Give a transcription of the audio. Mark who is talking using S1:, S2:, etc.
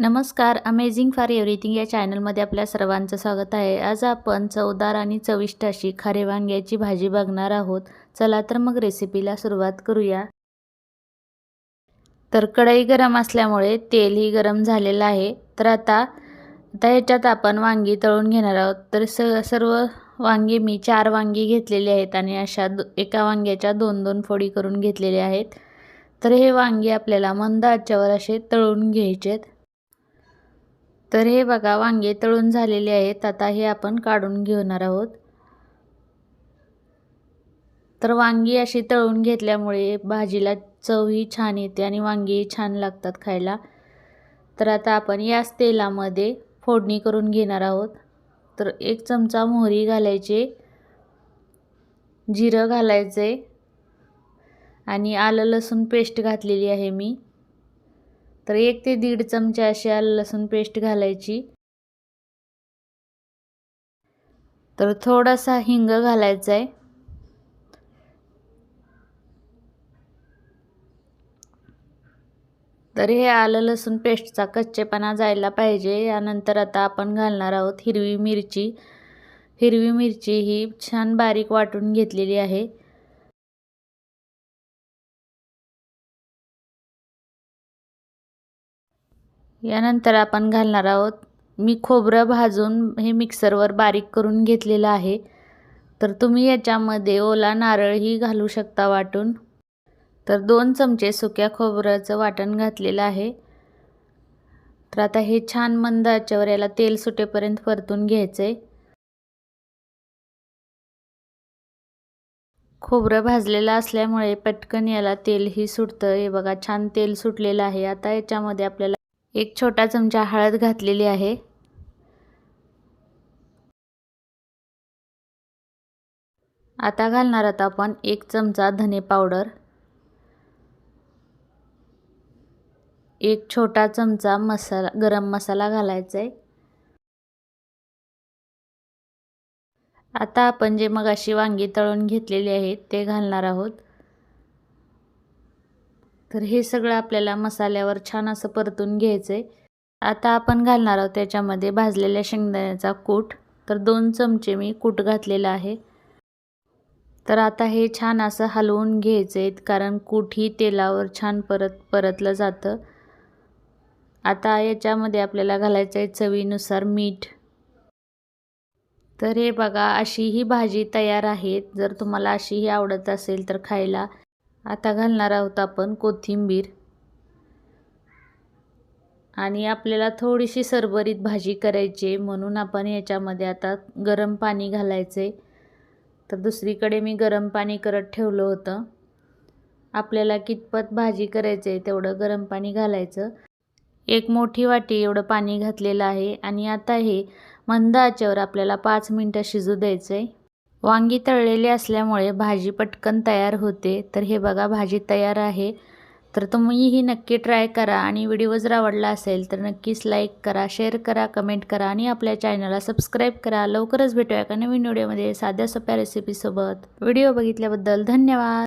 S1: नमस्कार amazing for everything या चॅनलमध्ये आपल्या सर्वांचं स्वागत आहे. आज आपण चवदार आणि चविष्ट अशी खारे वांग्याची भाजी बघणार आहोत. चला तर मग रेसिपीला सुरुवात करूया. तर कढई गरम असल्यामुळे तेलही गरम झालेलं आहे. तर आता आता ह्याच्यात आपण वांगी तळून घेणार आहोत. तर स सर्व वांगी मी चार वांगी घेतलेली आहेत आणि अशा दो एका वांग्याच्या दोन दोन फोडी करून घेतलेल्या आहेत. तर हे वांगी आपल्याला मंद आचेवर असे तळून घ्यायचे आहेत तर हे बघा वांगे तळून झालेले आहेत. आता हे आपण काढून घेणार आहोत. तर वांगी अशी तळून घेतल्यामुळे भाजीला चवही छान येते आणि वांगीही छान लागतात खायला. तर आता आपण याच तेलामध्ये फोडणी करून घेणार आहोत. तर एक चमचा मोहरी घालायचे जिरं घालायचे आणि आलं लसूण पेस्ट घातलेली आहे मी. तर एक ते दीड चमचे अशी आलं लसूण पेस्ट घालायची. तर थोडासा हिंग घालायचा आहे तर हे आलं लसूण पेस्टचा कच्चेपणा जायला पाहिजे. यानंतर आता आपण घालणार आहोत हिरवी मिरची. हिरवी मिरची ही छान बारीक वाटून घेतलेली आहे. यानंतर आपण घालणार आहोत. मी खोबरं भाजून हे मिक्सरवर बारीक करून घेतलेलं आहे. तर तुम्ही याच्यामध्ये ओला नारळही घालू शकता वाटून. तर दोन चमचे सुक्या खोबऱ्याचं वाटण घातलेलं आहे. तर आता हे छान मंद आचेवर याला तेल सुटेपर्यंत परतून घ्यायचं. आहे खोबरं भाजलेलं असल्यामुळे पटकन याला तेलही सुटतं. हे बघा छान तेल सुटलेलं आहे. आता याच्यामध्ये आपल्याला एक छोटा चमचा हळद घातलेली आहे. आता घालणार आहोत आपण एक चमचा धने पावडर. एक छोटा चमचा मसाला गरम मसाला घालायचा आहे आता आपण जे मग अशी वांगी तळून घेतलेली आहेत ते घालणार आहोत. तर हे सगळं आपल्याला मसाल्यावर छान असं परतून घ्यायचं आहे आता आपण घालणार आहोत त्याच्यामध्ये भाजलेल्या शेंगदाण्याचा कूट. तर दोन चमचे मी कूट घातलेला आहे. तर आता हे छान असं हलवून घ्यायचं आहे कारण कूटही तेलावर छान परत परतलं जातं. आता याच्यामध्ये आपल्याला घालायचं आहे चवीनुसार मीठ. तर हे बघा अशी ही भाजी तयार आहे. जर तुम्हाला अशीही आवडत असेल तर खायला आता घालणार आहोत आपण कोथिंबीर. आणि आपल्याला थोडीशी सरबरीत भाजी करायची म्हणून आपण याच्यामध्ये आता गरम पाणी घालायचे तर दुसरीकडे मी गरम पाणी करत ठेवलं होतं. आपल्याला कितपत भाजी करायचं आहे तेवढं गरम पाणी घालायचं. एक मोठी वाटी एवढं पाणी घातलेलं आहे आणि आता हे मंद आचेवर आपल्याला पाच मिनटं शिजू द्यायचं आहे वांगी तळलेली असल्यामुळे भाजी पटकन तयार होते. तर हे बघा भाजी तयार आहे. तर तुम्हीही नक्की ट्राय करा आणि व्हिडिओ जर आवडला असेल तर नक्कीच लाईक करा शेअर करा कमेंट करा आणि आपल्या चॅनलला सबस्क्राईब करा. लवकरच भेटूया का नवीन व्हिडिओमध्ये साध्या सोप्या रेसिपीसोबत व्हिडिओ बघितल्याबद्दल धन्यवाद.